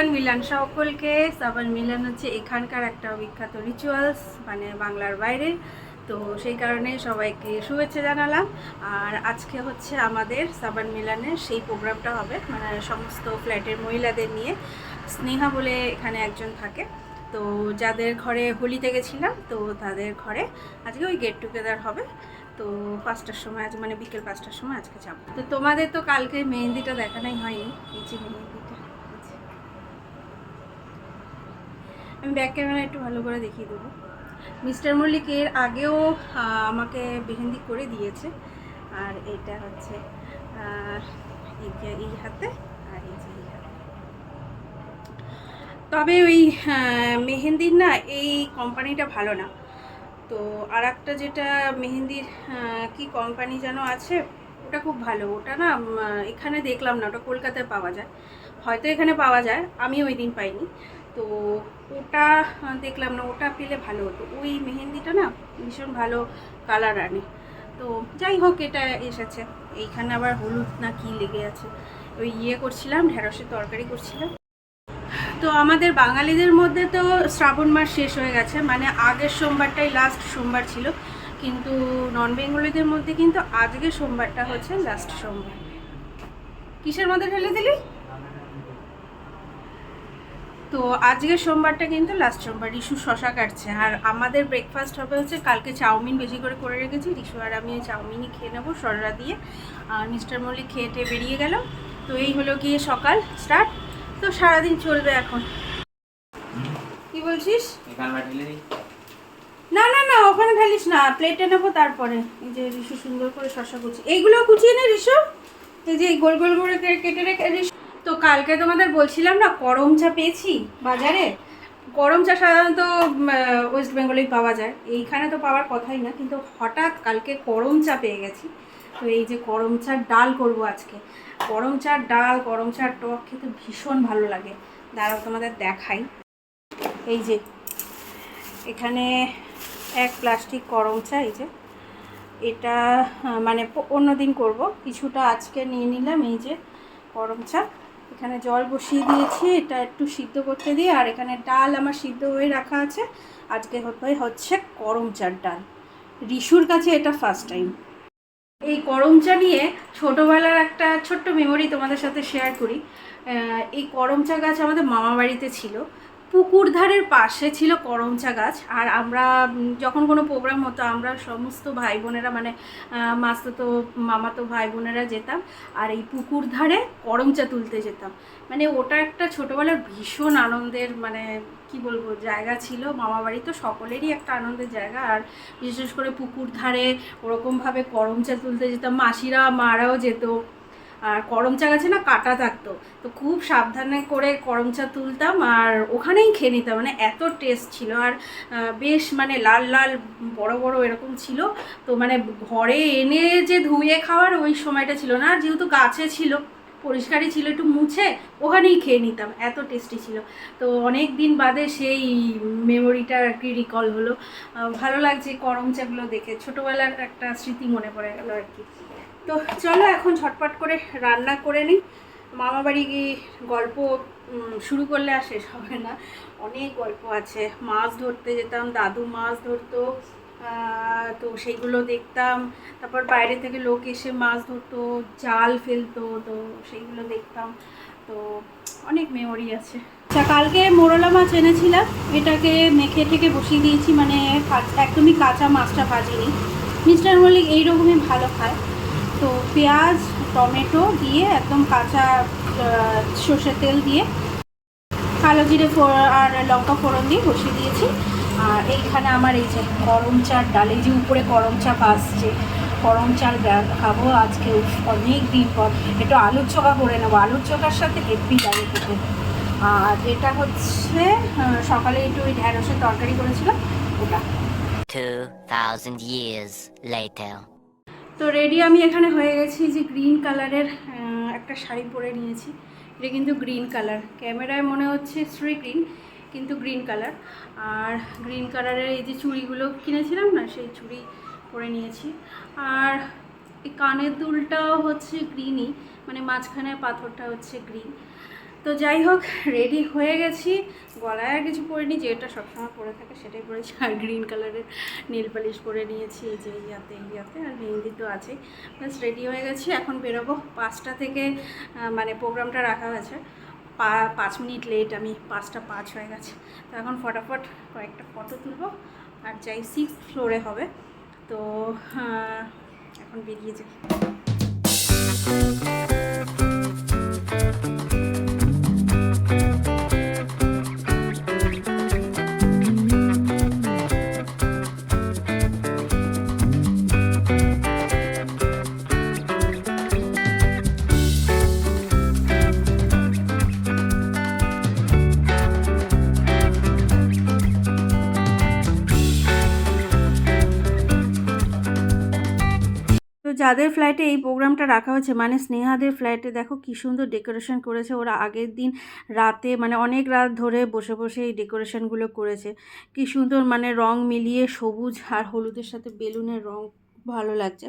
সাবান মিলান সকলকে। সাবান মিলান হচ্ছে এখানকার একটা বিখ্যাত রিচুয়ালস মানে বাংলার বাইরে। তো সেই কারণে সবাইকে শুভেচ্ছা জানালাম। আর আজকে হচ্ছে আমাদের সাবান মিলানের সেই প্রোগ্রামটা হবে মানে সমস্ত ফ্ল্যাটের মহিলাদের নিয়ে। স্নেহা বলে এখানে একজন থাকে। তো যাদের ঘরে হোলিতে গেছিলাম, তো তাদের ঘরে আজকে ওই গেট টুগেদার হবে। তো পাঁচটার সময় আজ মানে বিকেল পাঁচটার সময় আজকে যাব। তো তোমাদের তো কালকে মেহেন্দিটা দেখানোই হয়নি, এই যে মেহেন্দিটা এই যে। আমি ব্যাক ক্যামেরা একটু ভালো করে দেখিয়ে দেবো। মিস্টার মল্লিক এর আগেও আমাকে মেহেন্দি করে দিয়েছে। আর এটা হচ্ছে এই হাতে, আর এই যে তবে ওই মেহেন্দির না এই কোম্পানিটা ভালো না। তো আর একটা যেটা মেহেন্দির কি কোম্পানি যেন আছে, ওটা খুব ভালো। ওটা না এখানে দেখলাম না, ওটা কলকাতায় পাওয়া যায়। হয়তো এখানে পাওয়া যায়, আমি ওই দিন পাইনি। তো ওটা দেখলাম না, ওটা পেলে ভালো হতো। ওই মেহেন্দিটা না ভীষণ ভালো কালার আনে। তো যাই হোক, এটা এসেছে। এইখানে আবার হলুদ না কি লেগে আছে। ওই ইয়ে করছিলাম, ঢেঁড়সের তরকারি করছিলাম। তো আমাদের বাঙালিদের মধ্যে তো শ্রাবণ মাস শেষ হয়ে গেছে মানে আগের সোমবারটাই লাস্ট সোমবার ছিল। কিন্তু নন বেঙ্গলিদের মধ্যে কিন্তু আজকে সোমবারটা হচ্ছে লাস্ট সোমবার। কিসের মধ্যে ঢেলে দিলি? তো আজকে সোমবারটা কিন্তু লাস্ট সোমবার। রিশু শশা কাটছে। আর আমাদের ব্রেকফাস্ট হবে হচ্ছে কালকে চাউমিন বেশি করে করে রেখেছি। রিশু আর আমি চাউমিনই খেয়ে নেব সররা দিয়ে। আর মিস্টার মল্লিক খেয়ে টেয়ে বেরিয়ে গেল। তো এই হলো গিয়ে সকাল স্টার্ট তো সারাদিন চলবে এখন। কি বলছিস? না না না ওখানে ঢালিস না। প্লেটে নেব তারপরে। এই যে রিশু সুন্দর করে শশা কুচি এইগুলো কুচিয়ে নে রিশু এই যে এই গোল গোল করে কেটে রেখে রিশু তো কালকে তোমাদের বলছিলাম না করম চা পেয়েছি বাজারে? গরম চা সাধারণত ওয়েস্ট বেঙ্গলেই পাওয়া যায়। এইখানে তো পাওয়ার কথাই না, কিন্তু হঠাৎ কালকে করম চা পেয়ে গেছি। তো এই যে করম চার ডাল করব আজকে। গরম চার ডাল, গরম চার টক খেতে ভীষণ ভালো লাগে। দাঁড়াও, তোমাদের দেখাই। এই যে, এখানে এক প্লাস্টিক করম চা, এই যে। এটা মানে অন্য দিন করব। কিছুটা আজকে নিয়ে নিলাম, এই যে গরম চা। এখানে জল বসিয়ে দিয়েছি, এটা একটু সিদ্ধ করতে দিয়ে, আর এখানে ডাল আমার সিদ্ধ হয়ে রাখা আছে। আজকে হচ্ছে করম চার ডাল। রিশুর কাছে এটা ফার্স্ট টাইম এই করম চা নিয়ে ছোটোবেলার একটা ছোট্ট মেমোরি তোমাদের সাথে শেয়ার করি। এই করম চা গাছ আমাদের মামা বাড়িতে ছিল। পুকুর ধারের পাশে ছিল করমচা গাছ, আর আমরা যখন কোনো প্রোগ্রাম হতো, আমরা সমস্ত ভাই বোনেরা মানে মাস্তুতো মামাতো ভাই বোনেরা যেতাম, আর এই পুকুর ধারে করমচা তুলতে যেতাম। মানে ওটা একটা ছোটোবেলার ভীষণ আনন্দের মানে কি বলব, জায়গা ছিল। মামা বাড়ি তো সকলেরই একটা আনন্দের জায়গা, আর বিশেষ করে পুকুর ধারে ওরকমভাবে করমচা তুলতে যেতাম। মাসিরা, মারাও যেত। আর করম চা গাছে না কাটা থাকতো। তো খুব সাবধানে করে করম চা তুলতাম আর ওখানেই খেয়ে নিতাম। মানে এত টেস্ট ছিল আর বেশ মানে লাল লাল, বড় বড় এরকম ছিল। তো মানে ঘরে এনে যে ধুয়ে খাওয়ার ওই সময়টা ছিল না। যেহেতু গাছে ছিল, পরিষ্কারই ছিল একটু মুছে, ওখানেই খেয়ে নিতাম। এত টেস্টি ছিল। তো অনেক দিন বাদে সেই মেমোরিটা আর কি রিকল হলো। ভালো লাগছে করম চাগুলো দেখে। ছোটোবেলার একটা স্মৃতি মনে পড়ে গেল আর কি। তো চলো এখন ঝটপট করে রান্না করে নিই। মামা বাড়ি গিয়ে গল্প শুরু করলে আর শেষ হবে না। অনেক গল্প আছে। মাছ ধরতে যেতাম, দাদু মাছ ধরতো তো সেইগুলো দেখতাম। তারপর বাইরে থেকে লোক এসে মাছ ধরতো, জাল ফেলতো, তো সেইগুলো দেখতাম। তো অনেক মেমোরি আছে। আচ্ছা কালকে মোরলা মাছ এনেছিলাম। এটাকে মেখে থেকে বসিয়ে দিয়েছি। মানে একদমই কাঁচা মাছটা ভাজিনি। মিস্টার মল্লিক এইরকমই ভালো খায়। তো পেঁয়াজ টমেটো দিয়ে একদম কাঁচা সর্ষের তেল দিয়ে কালো জিরে আর লঙ্কা ফোড়ন দিয়ে বসিয়ে দিয়েছি। আর এইখানে আমার এই যে গরম চার ডাল যে উপরে গরম চা আসছে গরম চাল খাব আজকে অনেক দিন পর। একটু আলুর চোখা করে নেব। আলুর চোখার সাথে হেভি লাগে খেতে। আর এটা হচ্ছে সকালে একটু ওই ঢ্যাঁড়সের তরকারি করেছিলাম ওটা। 2,000 years later. তো রেডি আমি এখানে হয়ে গেছি যে গ্রিন কালারের একটা শাড়ি পরে নিয়েছি। এটা কিন্তু গ্রিন কালার ক্যামেরায় মনে হচ্ছে শ্রী গ্রিন কিন্তু গ্রিন কালার আর গ্রিন কালারের এই যে চুড়িগুলো কিনেছিলাম না, সেই চুড়ি পরে নিয়েছি। আর এই কানের দুলটাও হচ্ছে গ্রিনই মানে মাঝখানে পাথরটা হচ্ছে গ্রিন তো যাই হোক রেডি হয়ে গেছি। গলায় আর কিছু পরিনি, যেটা সবসময় পরে থাকে সেটাই পরেছি। আর গ্রিন কালারের নীল পালিশ পরে নিয়েছি, এই যে ইয়াতে ইয়াতে, আর মেহেন্দি তো আছে ব্যাস রেডি হয়ে গেছি। এখন বেরোবো। পাঁচটা থেকে মানে প্রোগ্রামটা রাখা হয়েছে। পাঁচ মিনিট লেট আমি পাঁচটা পাঁচ হয়ে গেছে। তো এখন ফটাফট কয়েকটা ফটো তুলবো। আর যাই সিক্স ফ্লোরে হবে। তো এখন বেরিয়ে যাই। যাদের ফ্ল্যাটে এই প্রোগ্রামটা রাখা হয়েছে মানে স্নেহাদের ফ্ল্যাটে দেখো কী সুন্দর ডেকোরেশন করেছে ওরা আগের দিন রাতে মানে অনেক রাত ধরে বসে বসে এই ডেকোরেশনগুলো করেছে। কী সুন্দর মানে রং মিলিয়ে সবুজ আর হলুদের সাথে বেলুনের রং ভালো লাগছে।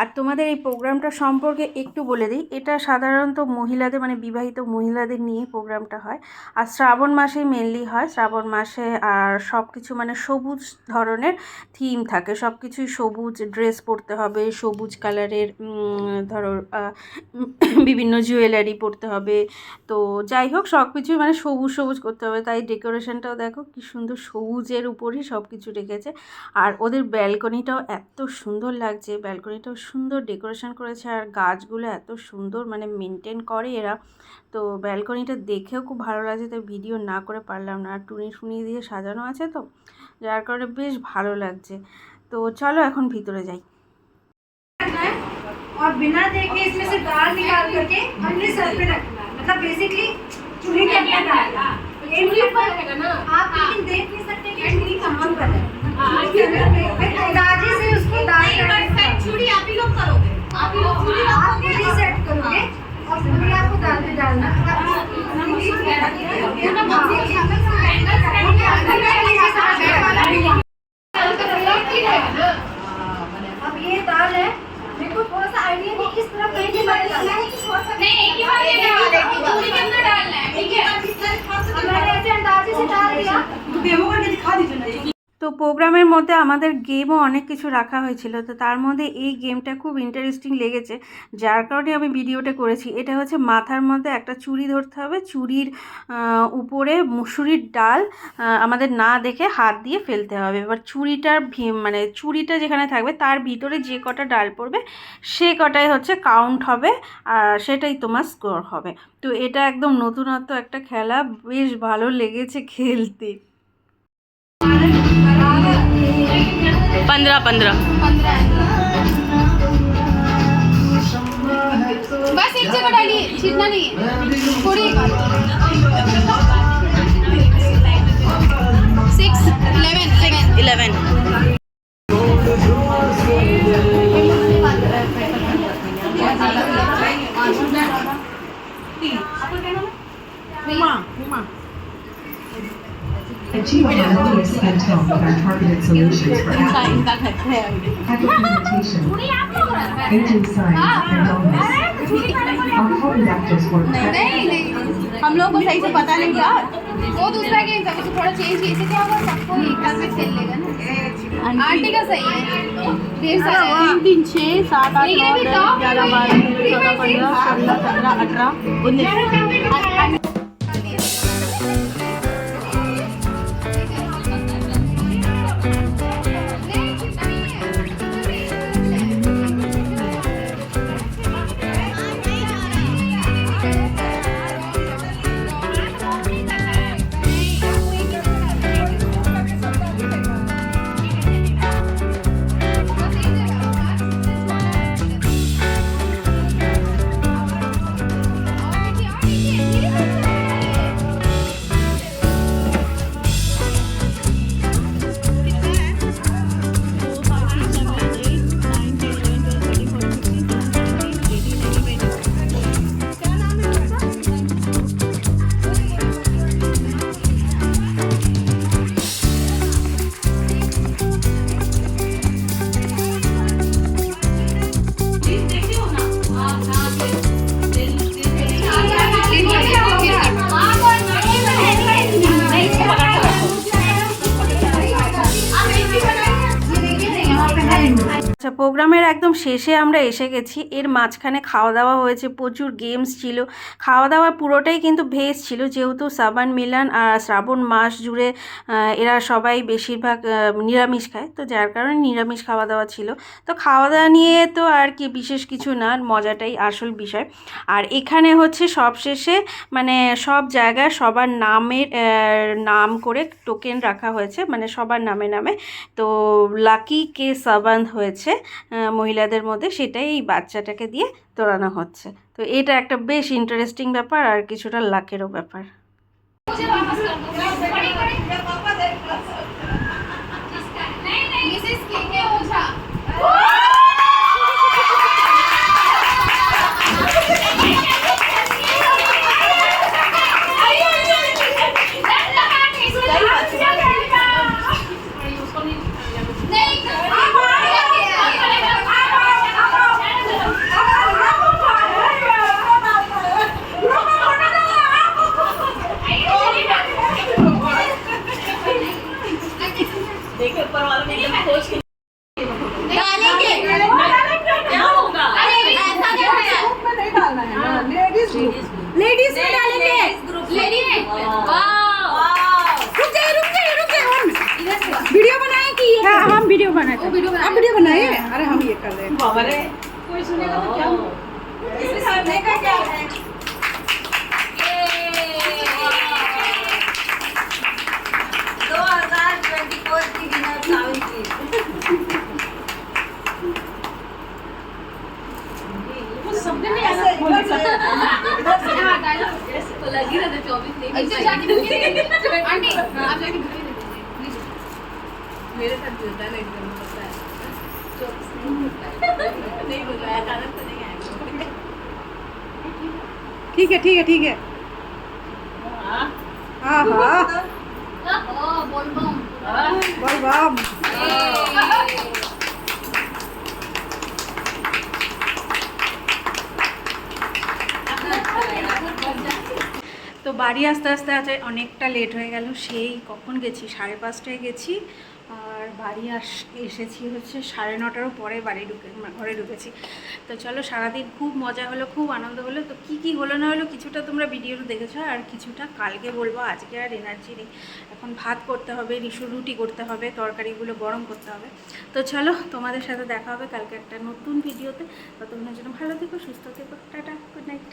আর তোমাদের এই প্রোগ্রামটা সম্পর্কে একটু বলে দিই, এটা সাধারণত মহিলাদের মানে বিবাহিত মহিলাদের নিয়ে প্রোগ্রামটা হয়। আর শ্রাবণ মাসেই মেনলি হয়। শ্রাবণ মাসে আর সব কিছু মানে সবুজ ধরনের থিম থাকে। সব কিছুই সবুজ ড্রেস পরতে হবে, সবুজ কালারের ধরো বিভিন্ন জুয়েলারি পরতে হবে। তো যাই হোক সব কিছুই মানে সবুজ সবুজ করতে হবে। তাই ডেকোরেশনটাও দেখো কি সুন্দর সবুজের উপরই সব কিছু রেখেছে। আর ওদের ব্যালকনিটাও এত সুন্দর লাগছে ব্যালকনিটাও সুন্দর ডেকোরেশন করেছে আর গাছগুলো এত সুন্দর মানে মেনটেন করে এরা তো ব্যালকনিটা দেখেও খুব ভালো লাগছে তাই ভিডিও না করে পারলাম না আর টুনি টুনি দিয়ে সাজানো আছে তো যার কারণে বেশ ভালো লাগছে তো চলো এখন ভিতরে যাই और बिना देखे इसमें से दाल निकाल करके अपने सर पे रखना है मतलब बेसिकली चूड़ी के अंदर डालना है। चूड़ी पर रहेगा ना आप लेकिन देख नहीं सकते कि चूड़ी कहाँ पर है चूड़ी के अंदर पे- फिर अंदाजे से उसको दाल चूड़ी आप ही लोग करोगे आप ही लोग चूड़ी आप खुद ही सेट करोगे और चूड़ी आपको दाल में डालना अब ये दाल है मेरे को थोड़ा सा आइडिया नहीं इस तरफ़ कहीं भी मैंने डाला है नहीं एक ही बार ये डालना है पूरी के अंदर डालना है ठीक है मैंने ऐसे अंदाजे से डाल दिया डेमो करके दिखा दीजिए ना তো প্রোগ্রামের মধ্যে আমাদের গেমও অনেক কিছু রাখা হয়েছিল। তো তার মধ্যে এই গেমটা খুব ইন্টারেস্টিং লেগেছে। যার কারণে আমি ভিডিওটা করেছি। এটা হচ্ছে মাথার মধ্যে একটা চুড়ি ধরতে হবে। চুড়ির উপরে মুসুরির ডাল আমাদের না দেখে হাত দিয়ে ফেলতে হবে। এবার চুড়িটার মানে চুড়িটা যেখানে থাকবে, তার ভিতরে যে কটা ডাল পড়বে, সে কটাই হচ্ছে কাউন্ট হবে আর সেটাই তোমার স্কোর হবে। তো এটা একদম নতুনত্ব একটা খেলা। বেশ ভালো লেগেছে খেলতে। पंधरा पंधरा. बस याच्याकडे आली चिन्ह नाही पुढे. Harmonious with our targeted solutions for acne, aging signs, and dullness. Our co-reactors work नहीं नहीं हम लोग को सही से पता नहीं क्या वो दूसरा गेम था उसको थोड़ा चेंज किया। इससे क्या होगा सबको एक साथ खेल लेगा ना। आंटी का सही है। ढेर सारा तीन तीन छः सात आठ नौ दस ग्यारह है। बारह चौदह पंद्रह सोलह सत्रह अठारह उन्नीस। প্রোগ্রামের একদম শেষে আমরা এসে গেছি। এর মাঝখানে খাওয়া দাওয়া হয়েছে, প্রচুর গেমস ছিল। খাওয়া দাওয়া পুরোটাই কিন্তু ভেজ ছিল, যেহেতু সাবান, মিলান আর শ্রাবণ মাস জুড়ে এরা সবাই বেশিরভাগ নিরামিষ খায়। তো যার কারণে নিরামিষ খাওয়া দাওয়া ছিল। তো খাওয়া দাওয়া নিয়ে তো আর কি বিশেষ কিছু না, মজাটাই আসল বিষয়। আর এখানে হচ্ছে সবশেষে মানে সব জায়গায় সবার নামের নাম করে টোকেন রাখা হয়েছে মানে সবার নামে নামে। তো লাকি কে সাবান হয়েছে মহিলাদের মধ্যে সেটাই এই বাচ্চাটাকে দিয়ে তোড়ানো হচ্ছে তো এটা একটা বেশ ইন্টারেস্টিং ব্যাপার আর কিছুটা লাকেরও ব্যাপার लेडीज़ लेडीज़ में डालेंगे। रुक जाइए रुक जाइए रुक जाइए। वीडियो बनाए कि ये हाँ हम वीडियो बनाए वीडियो बनाए आप वीडियो बनाए अरे हम ये कर रहे हैं। इधर ठीक है ठीक है ठीक है। हाँ। हाँ बोल बम। बोल बम। তো বাড়ি আসতে আসতে আছে অনেকটা লেট হয়ে গেল। সেই কখন গেছি? সাড়ে পাঁচটায় গেছি। আর বাড়ি আস, এসেছি হচ্ছে সাড়ে নটারও পরে বাড়ি ঢুকে ঘরে ঢুকেছি। তো চলো সারাদিন খুব মজা হলো, খুব আনন্দ হলো। তো কি কি হলো না হলো কিছুটা তোমরা ভিডিওতে দেখেছ। আর কিছুটা কালকে বলব, আজকে আর এনার্জি নেই। এখন ভাত করতে হবে রিসু রুটি করতে হবে, তরকারিগুলো গরম করতে হবে। তো চলো তোমাদের সাথে দেখা হবে কালকে একটা নতুন ভিডিওতে। তো ততক্ষণের জন্য ভালো থেকো, সুস্থ থেকো, টাটা গুড নাইট